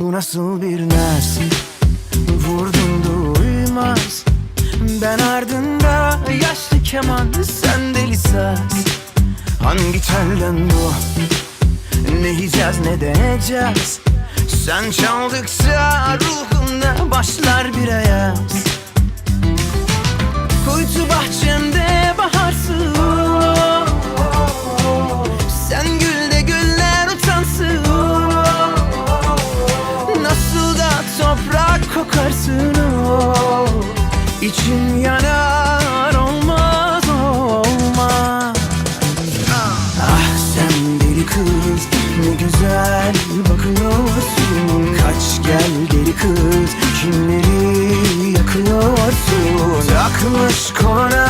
Bu nasıl bir naz? Vurdum duymaz. Ben ardında yaşlı keman Sen deli saz. Hangi telden bu? Ne yiyeceğiz ne deneyeceğiz Sen çaldıkça ruhumda başlar bir ayaz. Kuytu bahçemde Da toprak kokarsın oh. İçim yanar olmaz olmaz. Ah sen deli kız ne güzel bakıyorsun. Kaç gel deli kız kimleri yakıyorsun. Takmış koluna